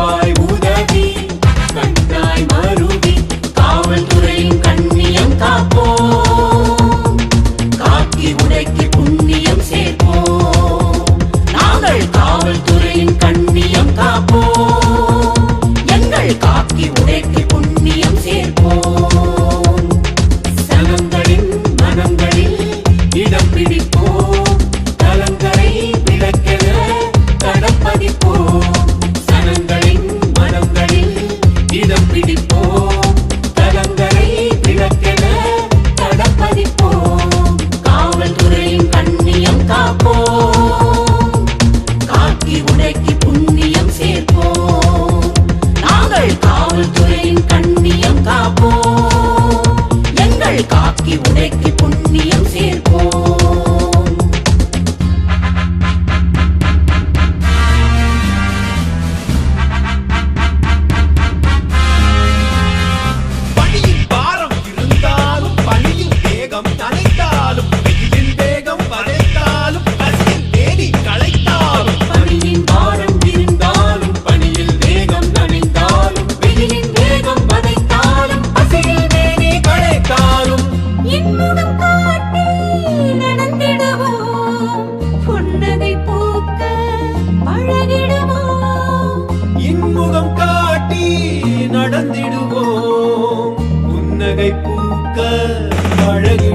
கொடுப்பாய் உதவி கண்டாய் மருவி காவல்துறையின் கண்ணியம் காப்போ காக்கி உடைக்கி आपकी उन्हें की அழகை பூக்க அழகு